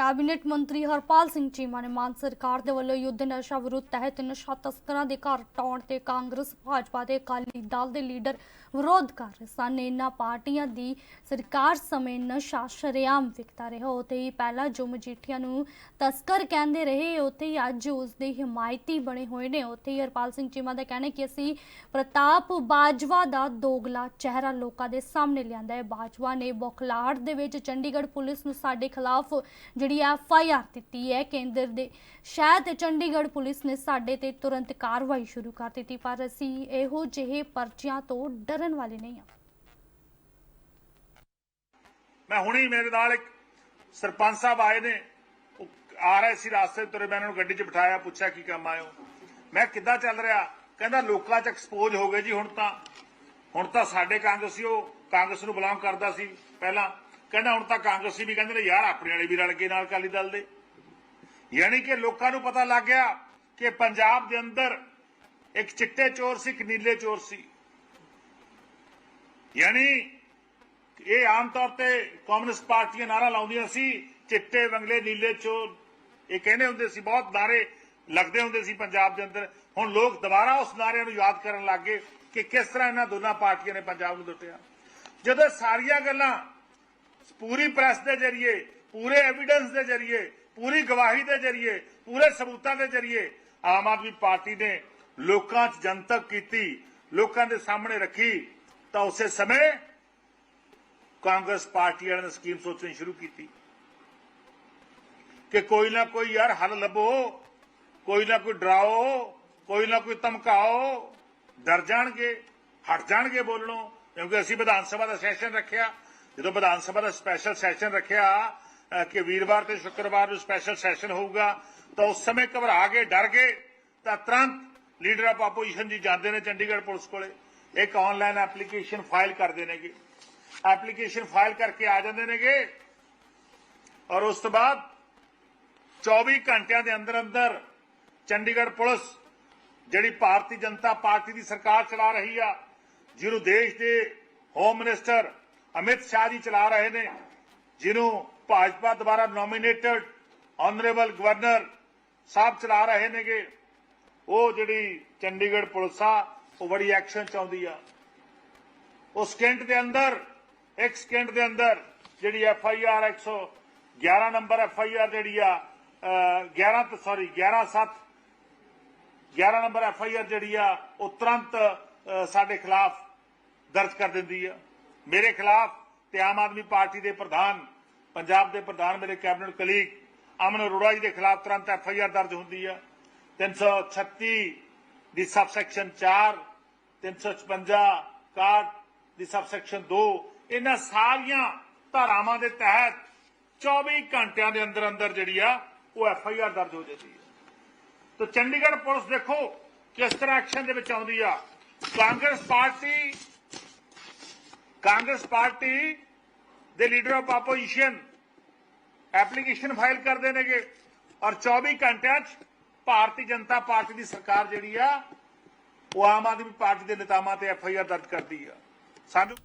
Cabinet ਮੰਤਰੀ ਹਰਪਾਲ ਸਿੰਘ ਚੀਮਾ ਨੇ ਮਾਨ ਸਰਕਾਰ ਦੇ ਵੱਲੋਂ ਯੁੱਧ ਨਸ਼ਾ ਵਿਰੁੱਧ ਤਹਿਤ ਨਸ਼ਾ ਤਸਕਰਾਂ ਦੇ ਘਰ ਟਾਉਣ ਤੇ ਕਾਂਗਰਸ, ਭਾਜਪਾ ਤੇ ਅਕਾਲੀ ਦਲ ਦੇ ਲੀਡਰ ਵਿਰੋਧ ਕਰ ਰਹੇ ਸਨ। ਇਹਨਾਂ ਪਾਰਟੀਆਂ ਦੀ ਸਰਕਾਰ ਸਮੇਂ ਨਸ਼ਾ ਸ਼ਰੇਆਮ ਵਿਕਦਾ ਰਿਹਾ। ਉੱਥੇ ਹੀ ਪਹਿਲਾਂ ਜੋ ਮਜੀਠੀਆਂ ਨੂੰ ਤਸਕਰ ਕਹਿੰਦੇ ਰਹੇ। ਉੱਥੇ ਹੀ ਅੱਜ ਉਸ ਦੇ ਹਮਾਇਤੀ ਬਣੇ ਹੋਏ ਨੇ। ਉੱਥੇ ਹੀ ਹਰਪਾਲ ਸਿੰਘ ਚੀਮਾ ਦਾ ਕਹਿਣਾ ਕਿ ਅਸੀਂ ਪ੍ਰਤਾਪ ਬਾਜਵਾ ਦਾ ਦੋਗਲਾ ਚਿਹਰਾ ਲੋਕਾਂ ਦੇ ਸਾਹਮਣੇ ਲਿਆਂਦਾ ਹੈ। ਬਾਜਵਾ ਨੇ ਬੋਖਲਾਹਟ ਦੇ ਵਿੱਚ ਚੰਡੀਗੜ੍ਹ ਪੁਲਿਸ ਨੂੰ ਸਾਡੇ ਖਿਲਾਫ ਜਿਹੜੀ ਐਫ ਆਈ ਆਰ ਦਿੱਤੀ ਹੈ ਕੇਂਦਰ ਦੇ ਸ਼ਾਇਦ ਚੰਡੀਗੜ੍ਹ ਪੁਲਿਸ ਨੇ ਸਾਡੇ ਤੇ ਤੁਰੰਤ ਕਾਰਵਾਈ ਸ਼ੁਰੂ ਕਰ ਦਿੱਤੀ, ਪਰ ਅਸੀਂ ਇਹੋ ਜਿਹੇ ਪਰਚਿਆਂ ਤੋਂ ਡਰਨ ਵਾਲੇ ਨਹੀਂ ਹਾਂ। ਮੈਂ ਹੁਣੀ ਮੇਰੇ ਨਾਲ ਇੱਕ ਸਰਪੰਚ ਸਾਹਿਬ ਆਏ ਨੇ ਆ ਰਹੇ ਸੀ ਰਾਸਤੇ ਤੁਰੇ, ਮੈਂ ਉਹਨਾਂ ਨੂੰ ਗੱਡੀ 'ਚ ਬਿਠਾਇਆ, ਪੁੱਛਿਆ ਕੀ ਕੰਮ ਆਇਓ ਮੈਂ ਕਿੱਦਾਂ ਚੱਲ ਰਿਹਾ? ਕਹਿੰਦਾ, ਲੋਕਾਂ 'ਚ ਐਕਸਪੋਜ਼ ਹੋ ਗਏ ਜੀ ਹੁਣ ਤਾਂ। ਹੁਣ ਤਾਂ ਸਾਡੇ ਕਾਂਗਰਸੀ ਉਹ ਕਾਂਗਰਸ ਨੂੰ ਬਿਲੋਂਗ ਕਰਦਾ ਸੀ ਪਹਿਲਾਂ। ਕਹਿੰਦਾ ਹੁਣ ਤਾਂ ਕਾਂਗਰਸੀ ਵੀ ਕਹਿੰਦੇ ਨੇ, ਯਾਰ, ਆਪਣੇ ਵਾਲੇ ਵੀ ਰਲ ਕੇ ਨਾਲ ਅਕਾਲੀ ਦਲ ਦੇ। ਯਾਨੀ ਕਿ ਲੋਕਾਂ ਨੂੰ ਪਤਾ ਲੱਗ ਗਿਆ ਕਿ ਪੰਜਾਬ ਦੇ ਅੰਦਰ ਇੱਕ ਚਿੱਟੇ ਚੋਰ ਸੀ, ਇੱਕ ਨੀਲੇ ਚੋਰ ਸੀ। ਯਾਨੀ ਇਹ ਆਮ ਤੌਰ ਤੇ ਕਮਿਊਨਿਸਟ ਪਾਰਟੀਆਂ ਨਾਰਾ ਲਾਉਂਦੀਆਂ ਸੀ, ਚਿੱਟੇ, ਵੰਗਲੇ, ਨੀਲੇ ਚੋਰ। ਇਹ ਕਹਿੰਦੇ ਹੁੰਦੇ ਸੀ, ਬਹੁਤ ਨਾਰੇ ਲੱਗਦੇ ਹੁੰਦੇ ਸੀ ਪੰਜਾਬ ਦੇ ਅੰਦਰ। ਹੁਣ ਲੋਕ ਦੁਬਾਰਾ ਉਸ ਨਾਰਿਆਂ ਨੂੰ ਯਾਦ ਕਰਨ ਲੱਗ ਗਏ ਕਿ ਕਿਸ ਤਰ੍ਹਾਂ ਇਹਨਾਂ ਦੋਨਾਂ ਪਾਰਟੀਆਂ ਨੇ ਪੰਜਾਬ ਨੂੰ ਲੁੱਟਿਆ। ਜਦੋਂ ਇਹ ਸਾਰੀਆਂ ਗੱਲਾਂ ਪੂਰੀ ਪ੍ਰੈਸ ਦੇ ਜ਼ਰੀਏ, ਪੂਰੇ ਐਵੀਡੈਂਸ ਦੇ ਜ਼ਰੀਏ, ਪੂਰੀ ਗਵਾਹੀ ਦੇ ਜ਼ਰੀਏ, ਪੂਰੇ ਸਬੂਤਾਂ ਦੇ ਜ਼ਰੀਏ ਆਮ ਆਦਮੀ ਪਾਰਟੀ ਨੇ ਲੋਕਾਂ 'ਚ ਜਨਤਕ ਕੀਤੀ, ਲੋਕਾਂ ਦੇ ਸਾਹਮਣੇ ਰੱਖੀ, ਤਾਂ ਉਸੇ ਸਮੇਂ ਕਾਂਗਰਸ ਪਾਰਟੀ ਵਾਲਿਆਂ ਨੇ ਸਕੀਮ ਸੋਚਣੀ ਸ਼ੁਰੂ ਕੀਤੀ ਕਿ ਕੋਈ ਨਾ ਕੋਈ ਯਾਰ ਹੱਲ ਲੱਭੋ, ਕੋਈ ਨਾ ਕੋਈ ਡਰਾਓ, ਕੋਈ ਨਾ ਕੋਈ ਧਮਕਾਓ, ਡਰ ਜਾਣਗੇ, ਹਟ ਜਾਣਗੇ ਬੋਲਣੋਂ, ਕਿਉਂਕਿ ਅਸੀਂ ਵਿਧਾਨ ਸਭਾ ਦਾ ਸੈਸ਼ਨ ਰੱਖਿਆ ਜਦੋਂ ਵਿਧਾਨ ਸਭਾ ਦਾ ਸਪੈਸ਼ਲ ਸੈਸ਼ਨ ਰੱਖਿਆ ਕਿ ਵੀਰਵਾਰ ਤੇ ਸ਼ੁੱਕਰਵਾਰ ਨੂੰ ਸਪੈਸ਼ਲ ਸੈਸ਼ਨ ਹੋਊਗਾ, ਤਾਂ ਉਸ ਸਮੇਂ ਘਬਰਾ ਗਏ, ਡਰ ਗਏ, ਤਾਂ ਤੁਰੰਤ ਲੀਡਰ ਆਫ ਆਪੋਜੀਸ਼ਨ ਜੀ ਜਾਂਦੇ ਨੇ ਚੰਡੀਗੜ੍ਹ ਪੁਲਿਸ ਕੋਲੇ। ਇੱਕ ਆਨਲਾਈਨ ਐਪਲੀਕੇਸ਼ਨ ਫਾਈਲ ਕਰਦੇ ਨੇਗੇ। ਐਪਲੀਕੇਸ਼ਨ ਫਾਈਲ ਕਰਕੇ ਆ ਜਾਂਦੇ ਨੇਗੇ ਔਰ ਉਸ ਤੋਂ ਬਾਅਦ 24 ਘੰਟਿਆਂ ਦੇ ਅੰਦਰ ਅੰਦਰ ਚੰਡੀਗੜ੍ਹ ਪੁਲਿਸ, ਜਿਹੜੀ ਭਾਰਤੀ ਜਨਤਾ ਪਾਰਟੀ ਦੀ ਸਰਕਾਰ ਚਲਾ ਰਹੀ ਆ, ਜਿਹਨੂੰ ਦੇਸ਼ ਦੇ ਹੋਮ ਮਿਨਿਸਟਰ ਅਮਿਤ ਸ਼ਾਹ ਜੀ ਚਲਾ ਰਹੇ ਨੇ ਜਿਹਨੂੰ ਭਾਜਪਾ ਦੁਆਰਾ ਨੋਮੀਨੇਟਡ ਆਨਰੇਬਲ ਗਵਰਨਰ ਸਾਹਿਬ ਚਲਾ ਰਹੇ ਨੇਗੇ। ਉਹ ਜਿਹੜੀ ਚੰਡੀਗੜ੍ਹ ਪੁਲਿਸ ਆ ਉਹ ਬੜੀ ਐਕਸ਼ਨ ਚਾਹੁੰਦੀ ਆ। ਉਸ ਸਕਿੰਟ ਦੇ ਅੰਦਰ ਇੱਕ ਸਕਿੰਟ ਦੇ ਅੰਦਰ ਜਿਹੜੀ F I R 111 number F I R ਜਿਹੜੀ ਆ ਅਹ, 11 ਤੋਂ sorry 11 7 11 number F I R ਜਿਹੜੀ ਆ ਉਹ ਤੁਰੰਤ ਸਾਡੇ ਖਿਲਾਫ ਦਰਜ ਕਰ ਦਿੰਦੀ ਆ। ਮੇਰੇ ਖਿਲਾਫ ਤੇ ਆਮ ਆਦਮੀ ਪਾਰਟੀ ਦੇ ਪ੍ਰਧਾਨ, ਪੰਜਾਬ ਦੇ ਪ੍ਰਧਾਨ ਮੇਰੇ ਕੈਬਨਿਟ ਕਲੀਗ ਅਮਨ ਅਰੋੜਾ ਜੀ ਦੇ ਖਿਲਾਫ ਤੁਰੰਤ ਐਫ ਆਈ ਆਰ ਦਰਜ ਹੁੰਦੀ ਆ। 336 ਦੀ ਸਬ ਸਬਸੈਕਸ਼ਨ 4 356 61 ਦੀ ਸਬ ਸੈਕਸ਼ਨ 2 ਇਹਨਾਂ ਸਾਰੀਆਂ ਧਾਰਾਵਾਂ ਦੇ ਤਹਿਤ 24 ਘੰਟਿਆਂ ਦੇ ਅੰਦਰ ਅੰਦਰ ਜਿਹੜੀ ਆ, ਉਹ ਐਫ ਆਈ ਆਰ ਦਰਜ ਹੋ ਜਾਂਦੀ ਹੈ ਤਾਂ ਚੰਡੀਗੜ੍ਹ ਪੁਲਿਸ ਦੇਖੋ ਕਿਸ ਤਰ੍ਹਾਂ ਐਕਸ਼ਨ ਦੇ ਵਿੱਚ ਆਉਂਦੀ ਆ। ਕਾਂਗਰਸ ਪਾਰਟੀ ਕਾਂਗਰਸ ਪਾਰਟੀ ਦੇ leader of opposition application file ਕਰਦੇ ਨੇਗੇ ਔਰ 24 ਘੰਟਿਆਂ 'ਚ ਭਾਰਤੀ ਜਨਤਾ ਪਾਰਟੀ ਦੀ ਸਰਕਾਰ ਜਿਹੜੀ ਆ, ਉਹ ਆਮ ਆਦਮੀ ਪਾਰਟੀ ਦੇ ਨੇਤਾਵਾਂ ਤੇ ਐਫ ਆਈ ਆਰ ਦਰਜ ਕਰਦੀ ਆ। ਸਾਨੂੰ